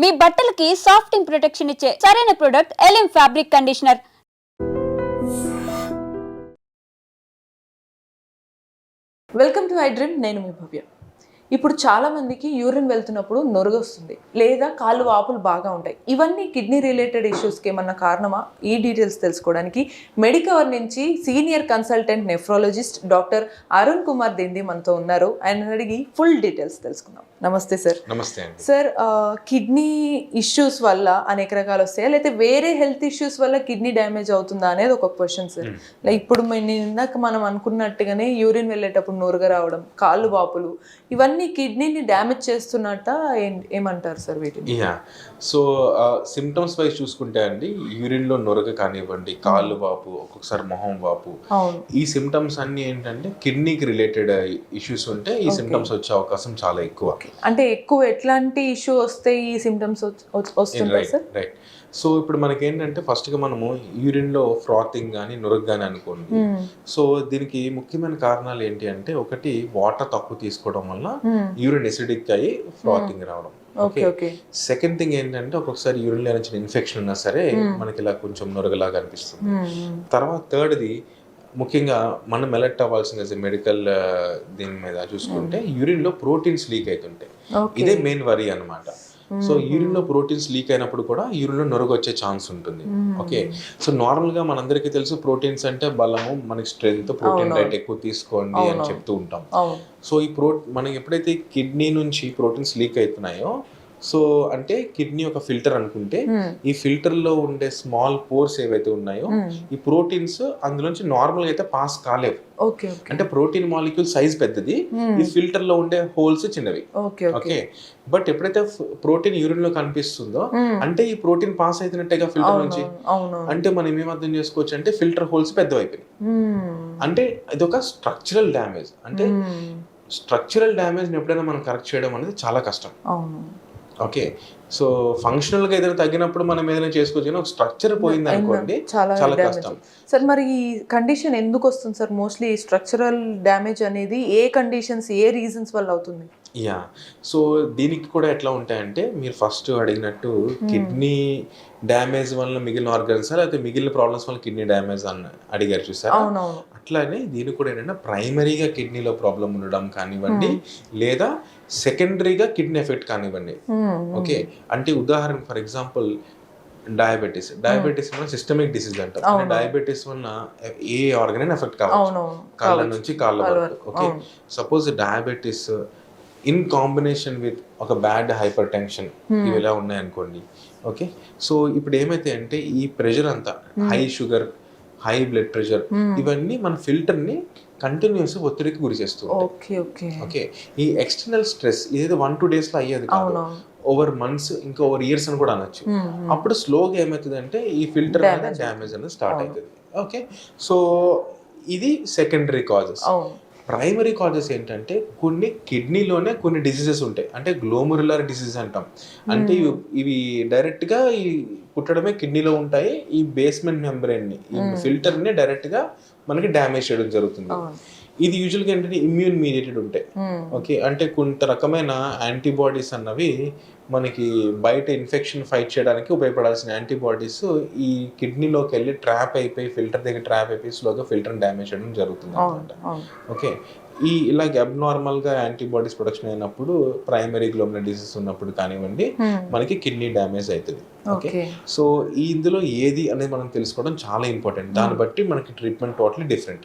మీ బట్టలకి సాఫ్టింగ్ ప్రొటెక్షన్ ఇచ్చే సరైన product ఎలిమ్ fabric conditioner welcome to I dream నేను మీ భవ్య. ఇప్పుడు చాలా మందికి యూరిన్ వెళ్తున్నప్పుడు నొరుగొస్తుంది లేదా కాళ్ళు వాపులు బాగా ఉంటాయి. ఇవన్నీ కిడ్నీ రిలేటెడ్ ఇష్యూస్కి ఏమన్నా కారణమా? ఈ డీటెయిల్స్ తెలుసుకోవడానికి మెడికవర్ నుంచి senior consultant nephrologist doctor Arun Kumar Dindi మనతో ఉన్నారు. ఆయన అడిగి ఫుల్ డీటెయిల్స్ తెలుసుకుందాం. నమస్తే సార్ నమస్తే అండి. సార్ కిడ్నీ ఇష్యూస్ వల్ల అనేక రకాలు వస్తాయా? లేకపోతే వేరే హెల్త్ ఇష్యూస్ వల్ల కిడ్నీ డ్యామేజ్ అవుతుందా అనేది ఒక క్వశ్చన్ సార్ లైక్ ఇప్పుడు మన- ఇందాక మనం అనుకున్నట్టుగానే యూరిన్ వెళ్ళేటప్పుడు నొరగ రావడం కాళ్ళు వాపులు ఇవన్నీ కిడ్నీని డ్యామేజ్ చేస్తున్నట్ట ఏమంటారు సార్ వీటిని? సో సిమ్టమ్స్ వైజ్ చూసుకుంటే అండి యూరిన్లో నొరగ కానివ్వండి కాళ్ళు వాపు ఒక్కొక్కసారి మొహం వాపు. ఈ సిమ్టమ్స్ అన్ని ఏంటంటే కిడ్నీకి రిలేటెడ్ ఇష్యూస్ ఉంటే ఈ సిమ్టమ్స్ వచ్చే అవకాశం చాలా ఎక్కువ. అంటే ఎక్కువ ఎట్లాంటి ఇష్యూ వస్తే ఈ symptoms right sir? Right so ఇప్పుడు మనకి ఏంటంటే ఫస్ట్గా మనము యూరిన్లో ఫ్రాతింగ్ కానీ నొరగ కానీ అనుకోండి. సో దీనికి ముఖ్యమైన కారణాలు ఏంటి అంటే ఒకటి వాటర్ తక్కువ తీసుకోవడం వల్ల యూరిన్ ఎసిడిక్ అయ్యి ఫ్రాతింగ్ రావడం. Okay okay. సెకండ్ థింగ్ ఏంటంటే ఒక్కొక్కసారి యూరిన్లో చిన్న ఇన్ఫెక్షన్ ఉన్నా సరే మనకి ఇలా కొంచెం నొరగలాగా అనిపిస్తుంది. తర్వాత థర్డ్ది ముఖ్యంగా మనం ఎలర్ట్ అవ్వాల్సిన మెడికల్ దీని మీద చూసుకుంటే యూరిన్లో ప్రోటీన్స్ లీక్ అవుతుంటాయి. ఇదే మెయిన్ వరీ అన్నమాట. సో యూరిన్లో ప్రోటీన్స్ లీక్ అయినప్పుడు కూడా యూరిన్లో నొరగ వచ్చే ఛాన్స్ ఉంటుంది. ఓకే. సో నార్మల్గా మనందరికీ తెలుసు ప్రోటీన్స్ అంటే బలము మనకి స్ట్రెంగ్త్ ప్రోటీన్ డైట్ ఎక్కువ తీసుకోండి అని చెప్తూ ఉంటాం. సో ఈ ప్రో మనకి ఎప్పుడైతే కిడ్నీ నుంచి ప్రోటీన్స్ లీక్ అవుతున్నాయో సో అంటే కిడ్నీ ఒక ఫిల్టర్ అనుకుంటే ఈ ఫిల్టర్లో ఉండే స్మాల్ పోర్స్ ఏవైతే ఉన్నాయో ఈ ప్రోటీన్స్ అందులోంచి నార్మల్గా అయితే పాస్ కాలేవు. అంటే ప్రోటీన్ మాలిక్యూల్ సైజ్ పెద్దది. ఈ ఫిల్టర్లో ఉండే హోల్స్ చిన్నవి. ఓకే బట్ ఎప్పుడైతే ప్రోటీన్ యూరిన్లో కనిపిస్తుందో అంటే ఈ ప్రోటీన్ పాస్ అవుతున్నట్టేగా ఫిల్టర్ నుంచి అంటే మనం ఏం అర్థం చేసుకోవచ్చు అంటే ఫిల్టర్ హోల్స్ పెద్దవైపోయినాయి. అంటే ఇది ఒక స్ట్రక్చరల్ డ్యామేజ్. అంటే స్ట్రక్చరల్ డ్యామేజ్ ఎప్పుడైనా మనం కరెక్ట్ చేయడం అనేది చాలా కష్టం. అవును. ఓకే. సో ఫంక్షనల్గా ఏదైనా తగ్గినప్పుడు మనం ఏదైనా చేసుకోవచ్చు ఒక స్ట్రక్చర్ పోయింది అనుకోండి చాలా కష్టం. సార్ మరి ఈ కండిషన్ ఎందుకు వస్తుంది సార్? మోస్ట్లీ స్ట్రక్చరల్ డ్యామేజ్ అనేది ఏ కండిషన్స్ ఏ రీజన్స్ వల్ల అవుతుంది? యా. సో దీనికి కూడా ఎట్లా ఉంటాయంటే మీరు ఫస్ట్ అడిగినట్టు కిడ్నీ డ్యామేజ్ వల్ల మిగిలిన ఆర్గన్స్ లేకపోతే మిగిలిన ప్రాబ్లమ్స్ వల్ల కిడ్నీ డ్యామేజ్ అని అడిగారు చూసారా? అట్లానే దీనికి కూడా ఏంటంటే ప్రైమరీగా కిడ్నీలో ప్రాబ్లం ఉండడం కానివ్వండి లేదా సెకండరీగా కిడ్నీ ఎఫెక్ట్ కానివ్వండి. ఓకే? అంటే ఉదాహరణ ఫర్ ఎగ్జాంపుల్ డయాబెటీస్. డయాబెటీస్ వల్ల సిస్టమిక్ డిసీజ్ అంటాం అంటే డయాబెటీస్ వల్ల ఏ ఆర్గన్ అయినా ఎఫెక్ట్ కావచ్చు. కాళ్ళ నుంచి కాళ్ళ వరకు. Okay. Suppose diabetes in combination with ఒక బ్యాడ్ హైపర్ టెన్షన్ ఇవి ఎలా ఉన్నాయనుకోండి. ఓకే? సో ఇప్పుడు ఏమైతే అంటే ఈ ప్రెషర్ అంతా high sugar high blood pressure. ఇవన్నీ మన ఫిల్టర్ని కంటిన్యూస్ ఒత్తిడికి గురి చేస్తూ ఉంటాయి. Okay okay. ఓకే. ఈ ఎక్స్టర్నల్ స్ట్రెస్ ఇదేదో వన్ టూ డేస్లో అయ్యేది కాదు ఓవర్ మంత్స్ ఇంకా ఓవర్ ఇయర్స్ అని కూడా అనొచ్చు. అప్పుడు స్లోగా ఏమవుతుంది అంటే ఈ ఫిల్టర్ అనేది డ్యామేజ్ అనేది స్టార్ట్ అవుతుంది. ఓకే. సో ఇది సెకండరీ కాజెస్ ప్రైమరీ కాజెస్ ఏంటంటే కొన్ని కిడ్నీలోనే కొన్ని డిసీజెస్ ఉంటాయి. అంటే గ్లోమరులర్ డిసీజ్ అంటాం. అంటే ఇవి ఇవి డైరెక్ట్గా ఈ పుట్టడమే కిడ్నీలో ఉంటాయి ఈ బేస్మెంట్ మెంబ్రెయిన్ని ఈ ఫిల్టర్ని డైరెక్ట్గా మనకి డ్యామేజ్ చేయడం జరుగుతుంది. ఇది యూజువల్గా ఏంటంటే ఇమ్యూన్ మీడియేటెడ్ ఉంటాయి. ఓకే అంటే కొంత రకమైన యాంటీబాడీస్ అన్నవి మనకి బయట ఇన్ఫెక్షన్ ఫైట్ చేయడానికి ఉపయోగపడాల్సిన యాంటీబాడీస్ ఈ కిడ్నీలోకి వెళ్ళి ట్రాప్ అయిపోయి ఫిల్టర్ దగ్గర ట్రాప్ అయిపోయి స్లోగా ఫిల్టర్ డ్యామేజ్ చేయడం జరుగుతుంది అనమాట ఓకే ఈ ఇలాగ అబ్నార్మల్గా యాంటీబాడీస్ ప్రొడక్షన్ అయినప్పుడు ప్రైమరీ గ్లోమర్ డిసీజ్ ఉన్నప్పుడు కానివ్వండి మనకి కిడ్నీ డ్యామేజ్ అవుతుంది. ఓకే. సో ఈ ఇందులో ఏది అనేది మనం తెలుసుకోవడం చాలా ఇంపార్టెంట్. దాన్ని బట్టి మనకి treatment totally different.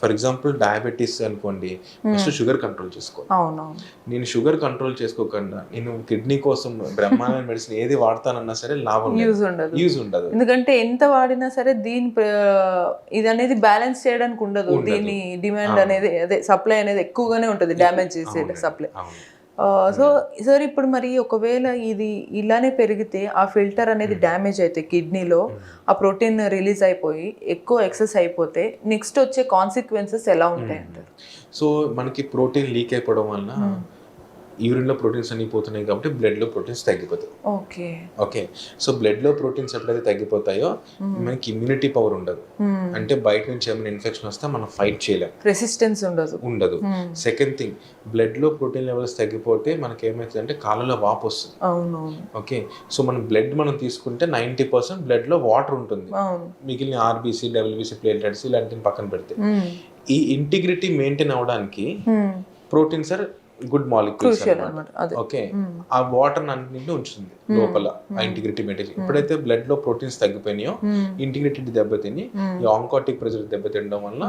For example diabetes అనుకోండి ఫస్ట్ షుగర్ కంట్రోల్ చేసుకో అవునవును. నేను షుగర్ కంట్రోల్ చేసుకోకుండా నేను కిడ్నీ కోసం బ్రహ్మాండ మెడిసిన్ ఏది వాడతానన్నా సరే లాభం యూజ్ ఉండదు. యూజ్ ఉండదు. ఎందుకంటే ఎంత వాడినా సరే దీని ఇది అనేది బ్యాలెన్స్ చేయడానికి ఉండదు. దీని డిమాండ్ అనేది అదే సప్లై అనేది ఎక్కువగానే ఉంటుంది. డ్యామేజ్ చేసే సప్లై. సో సార్ ఇప్పుడు మరి ఒకవేళ ఇది ఇలానే పెరిగితే ఆ ఫిల్టర్ అనేది డ్యామేజ్ అయితే కిడ్నీలో ఆ ప్రోటీన్ రిలీజ్ అయిపోయి ఎక్కువ ఎక్సెస్ అయిపోతే నెక్స్ట్ వచ్చే కాన్సిక్వెన్సెస్ ఎలా ఉంటాయి అంటారు సో మనకి ప్రోటీన్ లీక్ అయిపోవడం వలన యూరిన్లో ప్రోటీన్స్ అన్ని పోతున్నాయి కాబట్టి బ్లడ్లో ప్రోటీన్స్ తగ్గిపోతాయి. ఓకే. ఓకే. సో బ్లడ్లో ప్రోటీన్స్ ఎప్పుడైతే తగ్గిపోతాయో మనకి ఇమ్యూనిటీ పవర్ ఉండదు. అంటే బయట నుంచి ఏమైనా ఇన్ఫెక్షన్ వస్తే మనం ఫైట్ చేయలేం. రెసిస్టెన్స్ ఉండదు. ఉండదు. సెకండ్ థింగ్ బ్లడ్లో ప్రోటీన్ లెవెల్స్ తగ్గిపోతే మనకి ఏమవుతుంది అంటే కాళ్ళలో వాపు వస్తుంది. ఓకే. సో మనం బ్లడ్ మనం తీసుకుంటే నైంటీ పర్సెంట్ బ్లడ్లో వాటర్ ఉంటుంది. మిగిలిన ఆర్బీసీ డబ్ల్యూబీసీ ప్లేటెట్స్ ఇలాంటివి పక్కన పెడితే. ఈ ఇంటిగ్రిటీ మెయింటైన్ అవడానికి. Proteins are good molecules okay. ఆ వాటర్ అన్నింటినీ ఉంచుతుంది లోపల ఆ ఇంటిగ్రిటీ మెయింటైన్ ఎప్పుడైతే బ్లడ్లో ప్రోటీన్స్ తగ్గిపోయినాయో ఇంటిగ్రిటీ దెబ్బతిని ఈ ఆంకాటిక్ ప్రెజర్ దెబ్బతినడం వల్ల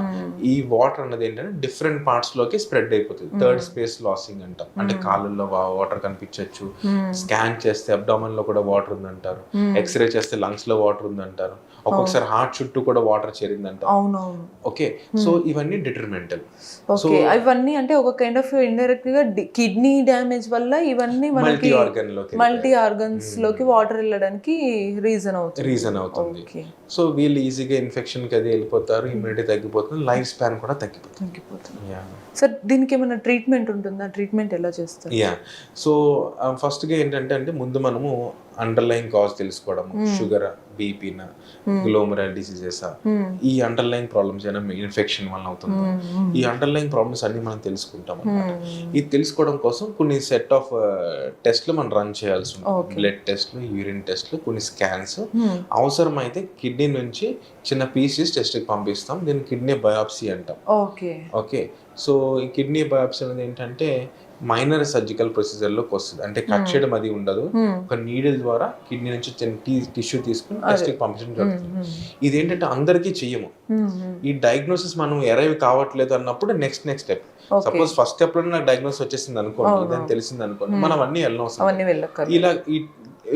ఈ వాటర్ అన్నది ఏంటంటే డిఫరెంట్ పార్ట్స్లోకి స్ప్రెడ్ అయిపోతుంది. థర్డ్ స్పేస్ లాసింగ్ అంటాం. అంటే కాళ్ళల్లో వాటర్ కనిపించవచ్చు స్కాన్ చేస్తే అబ్డామన్లో కూడా వాటర్ ఉందంటారు. ఎక్స్రే చేస్తే లంగ్స్లో వాటర్ ఉందంటారు. ఒక్కొక్కసారి హార్ట్ చుట్టూ కూడా వాటర్ చేరిందంటారు అవునవును. ఓకే సో ఇవన్నీ డిటర్మెంటల్ ఓకే ఇవన్నీ అంటే ఒక కైండ్ ఆఫ్ ఇండైరెక్ట్గా కిడ్నీ డ్యామేజ్ వల్ల ఇవన్నీ మనకి మల్టీ ఆర్గన్లోకి మల్టీ ఆర్గన్స్లోకి వాటర్ వెళ్ళడానికి రీజన్ అవుతుంది. రీజన్ అవుతుంది. సో వీళ్ళు ఈజీగా ఇన్ఫెక్షన్కి అది వెళ్ళిపోతారు ఇమ్యూనిటీ తగ్గిపోతుంది లైఫ్ స్పాన్ కూడా తగ్గిపోతుంది. తగ్గిపోతుంది. యా సార్ దీనికి ఏమైనా ట్రీట్మెంట్ ఉంటుందా? ట్రీట్మెంట్ ఎలా చేస్తారు? యా సో ఫస్ట్గా ఏంటంటే అంటే ముందు మనము అండర్లైన్ కాజ్ తెలుసుకోవడము షుగర్ బీపీనా గ్లోమరల్ డిసీజెస్ ఈ అండర్లైన్ ప్రాబ్లమ్స్ అయినా ఇన్ఫెక్షన్ వల్ల అవుతుంది? ఈ అండర్లైన్ ప్రాబ్లమ్స్ అన్ని మనం తెలుసుకుంటాం అన్నమాట. ఇది తెలుసుకోవడం కోసం కొన్ని సెట్ ఆఫ్ టెస్ట్లు మనం రన్ చేయాల్సి ఉంటుంది. బ్లడ్ టెస్ట్లు యూరిన్ టెస్ట్లు కొన్ని స్కాన్స్ అవసరమైతే కిడ్నీ నుంచి చిన్న పీసెస్ టెస్ట్కి పంపిస్తాం. దీన్ని కిడ్నీ బయాప్సీ అంటాం. ఓకే ఓకే సో ఈ కిడ్నీ బయాప్సీ అనేది ఏంటంటే మైనర్ సర్జికల్ ప్రొసీజర్లోకి వస్తుంది. అంటే కట్ చేయడం అది ఉండదు. ఒక నీడిల్ ద్వారా కిడ్నీ నుంచి చిన్న టిష్యూ తీసుకుని టెస్ట్కి పంపించడం జరుగుతుంది. ఇది ఏంటంటే అందరికీ చెయ్యము. ఈ డయాగ్నోసిస్ మనం ఎరైవ్ కావట్లేదు అన్నప్పుడు next next step. Suppose first స్టెప్లో నాకు డయాగ్నోస్ వచ్చేసింది అనుకోండి తెలిసింది అనుకోండి మనం అన్నీ వెళ్ళక్కర్ ఇలా ఈ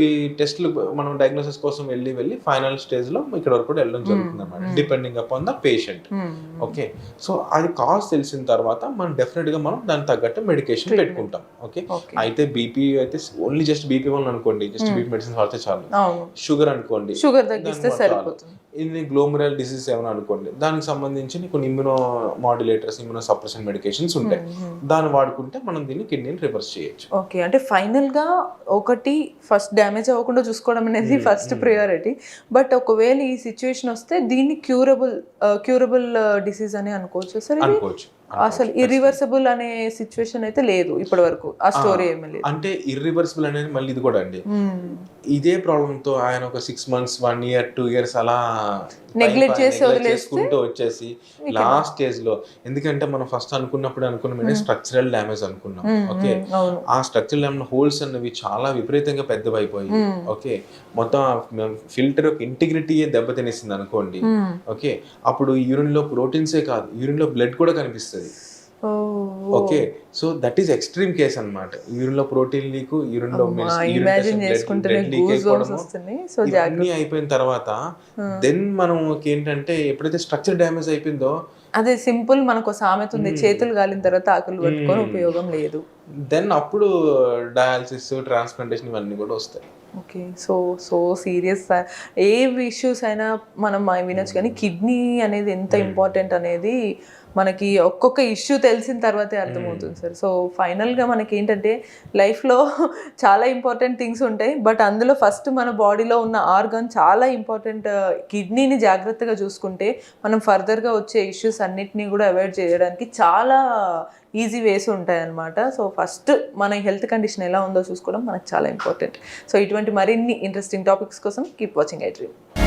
ఈ టెస్ట్లు మనం డయాగ్నోసిస్ కోసం వెళ్ళి వెళ్ళి ఫైనల్ స్టేజ్లో ఇక్కడ వరకు కూడా వెళ్ళడం జరుగుతుంది అనమాట depending upon the patient okay so అది కాజ్ తెలిసిన తర్వాత మనం డెఫినెట్గా మనం దానికి తగ్గట్టు మెడికేషన్ పెట్టుకుంటాం. ఓకే. అయితే బీపీ అయితే ఓన్లీ జస్ట్ బీపీ వల్ల అనుకోండి. జస్ట్ బీపీ మెడిసిన్ వాడితే చాలు. షుగర్ అనుకోండి. షుగర్ తగ్గిస్తే. సరిపోతుంది. ఇది గ్లోమరల్ డిసీజ్ ఏమైనా అనుకోండి. దానికి సంబంధించి కొన్ని immuno modulators immuno suppression medications ఉంటాయి. దాన్ని వాడుకుంటే మనం దీన్ని కిడ్నీని రివర్స్ చేయొచ్చు. ఓకే. అంటే ఫైనల్గా ఒకటి ఫస్ట్ డ్యామేజ్ అవ్వకుండా చూసుకోవడం అనేది ఫస్ట్ ప్రియారిటీ బట్ ఒకవేళ ఈ సిచ్యువేషన్ వస్తే దీన్ని క్యూరబుల్ క్యూరబుల్ డిసీజ్ అని అనుకోవచ్చు సార్ అనుకోవచ్చు. అసలు ఇరివర్సబుల్ అనే సిచ్యువేషన్ అయితే లేదు ఇప్పటి వరకు ఆ స్టోరీ ఏమీ లేదు. అంటే ఇర్రివర్సిబుల్ అనేది మళ్ళీ ఇది కూడా అండి. ఇదే ప్రాబ్లమ్తో ఆయన ఒక six months one year two years అలా పై- చేసి చేసుకుంటూ వచ్చేసి లాస్ట్ స్టేజ్లో ఎందుకంటే మనం ఫస్ట్ అనుకున్నప్పుడు అనుకున్నాం స్ట్రక్చరల్ డ్యామేజ్ అనుకున్నాం. ఓకే ఆ స్ట్రక్చరల్ డ్యామేజ్ హోల్స్ అన్నవి చాలా విపరీతంగా పెద్దవైపోయి ఓకే మొత్తం ఫిల్టర్ యొక్క ఇంటిగ్రిటీ దెబ్బతినేసింది అనుకోండి. ఓకే అప్పుడు యూరిన్లో ప్రోటీన్సే కాదు యూరిన్లో బ్లడ్ కూడా కనిపిస్తుంది. Okay. So that is extreme case అనమాట యూరిన్లో ప్రోటీన్ లీక్ యూరిన్లో ఇమాజిన్ చేసుకుంటేనే గూస్ వస్తున్నాయి. సో ఇవన్నీ అయిపోయిన తర్వాత దెన్ మనం ఏంటంటే ఎప్పుడైతే స్ట్రక్చర్ డ్యామేజ్ అయిపోయిందో అదే సింపుల్ మనకు సామెత ఉంది చేతులు గాలిన తర్వాత ఆకులు పట్టుకొని ఉపయోగం లేదు. దెన్ అప్పుడు డయాలసిస్ ట్రాన్స్ప్లాంటేషన్ ఇవన్నీ కూడా వస్తాయి. ఓకే సో సో సీరియస్ ఏ ఇష్యూస్ అయినా మనం వినొచ్చు. కానీ కిడ్నీ అనేది ఎంత ఇంపార్టెంట్ అనేది మనకి ఒక్కొక్క ఇష్యూ తెలిసిన తర్వాతే అర్థమవుతుంది సార్ సో ఫైనల్గా మనకి ఏంటంటే లైఫ్లో చాలా ఇంపార్టెంట్ థింగ్స్ ఉంటాయి. బట్ అందులో ఫస్ట్ మన బాడీలో ఉన్న ఆర్గన్ చాలా ఇంపార్టెంట్ కిడ్నీని జాగ్రత్తగా చూసుకుంటే మనం ఫర్దర్గా వచ్చే ఇష్యూస్ అన్నిటినీ కూడా అవాయిడ్ చేయడానికి చాలా ఈజీ వేస్ ఉంటాయి అన్నమాట సో ఫస్ట్ మన హెల్త్ కండిషన్ ఎలా ఉందో చూసుకోవడం మనకు చాలా ఇంపార్టెంట్. సో ఇటువంటి మరిన్ని ఇంట్రెస్టింగ్ టాపిక్స్ కోసం కీప్ వాచింగ్ ఐ డ్రీమ్.